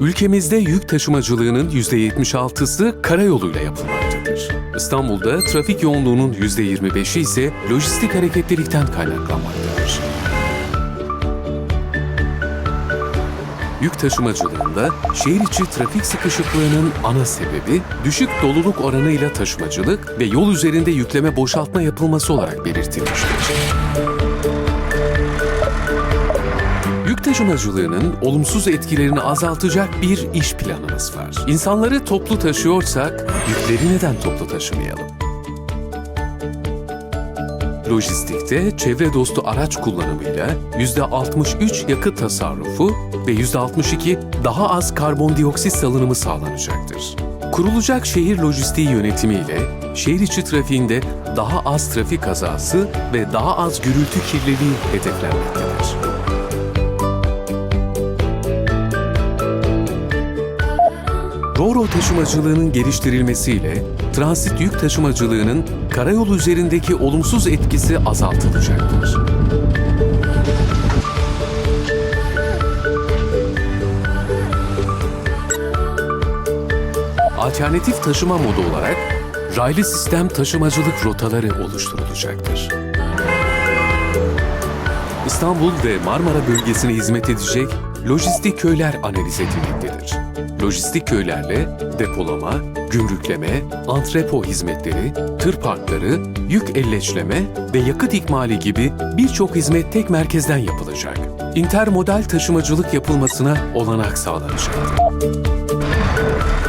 Ülkemizde yük taşımacılığının %76'sı karayoluyla yapılmaktadır. İstanbul'da trafik yoğunluğunun %25'i ise lojistik hareketlilikten kaynaklanmaktadır. Yük taşımacılığında şehir içi trafik sıkışıklığının ana sebebi düşük doluluk oranıyla taşımacılık ve yol üzerinde yükleme boşaltma yapılması olarak belirtilmiştir. Taşımacılığının olumsuz etkilerini azaltacak bir iş planımız var. İnsanları toplu taşıyorsak yükleri neden toplu taşımayalım? Lojistikte çevre dostu araç kullanımıyla %63 yakıt tasarrufu ve %62 daha az karbondioksit salınımı sağlanacaktır. Kurulacak şehir lojistiği yönetimiyle şehir içi trafiğinde daha az trafik kazası ve daha az gürültü kirliliği hedeflenmektedir. Roro taşımacılığının geliştirilmesiyle transit yük taşımacılığının karayolu üzerindeki olumsuz etkisi azaltılacaktır. Alternatif taşıma modu olarak raylı sistem taşımacılık rotaları oluşturulacaktır. İstanbul ve Marmara bölgesine hizmet edecek lojistik köyler analiz edilmektedir. Lojistik köylerle depolama, gümrükleme, antrepo hizmetleri, tır parkları, yük elleçleme ve yakıt ikmali gibi birçok hizmet tek merkezden yapılacak. Intermodal taşımacılık yapılmasına olanak sağlanacaktır.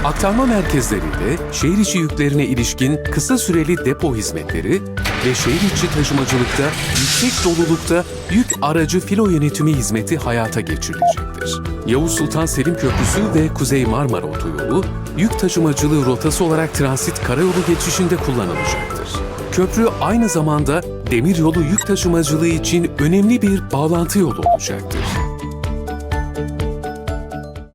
Aktarma merkezleriyle şehir içi yüklerine ilişkin kısa süreli depo hizmetleri ve şehir içi taşımacılıkta yüksek dolulukta yük aracı filo yönetimi hizmeti hayata geçirilecektir. Yavuz Sultan Selim Köprüsü ve Kuzey Marmara Otoyolu yük taşımacılığı rotası olarak transit karayolu geçişinde kullanılacaktır. Köprü aynı zamanda demiryolu yük taşımacılığı için önemli bir bağlantı yolu olacaktır.